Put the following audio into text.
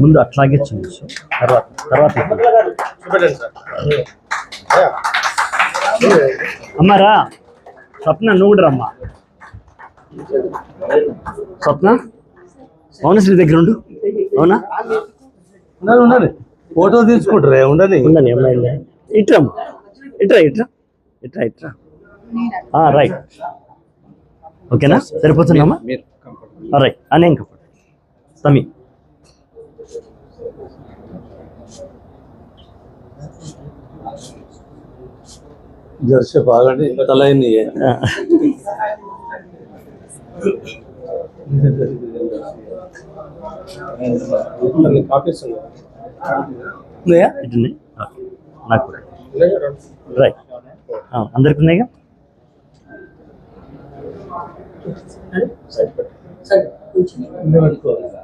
ముందు అట్లాగే చూపించు తర్వాత తర్వాత అమ్మారా స్వప్న నువ్వు కూడా రమ్మా. స్వప్న మౌనశ్రీ దగ్గర ఉండు? అవునా? ఉండాలి ఉండాలి. ఫోటో తీసుకుంటారే ఉండని ఉందని అమ్మాయి ఇట్రా ఇట్రా ఇట్రా ఇట్రా ఇట్రా రైట్. ఓకేనా? సరిపోతుందమ్మా? రైట్. అనే ఇంకా. తమి జర్సే బాగండి తల అయింది కాపీస్ ఉన్నాయా? ఇటున్నాయి. నాకు కూడా. రైట్ అందరికి ఉన్నాయిగా? ఉన్నాయి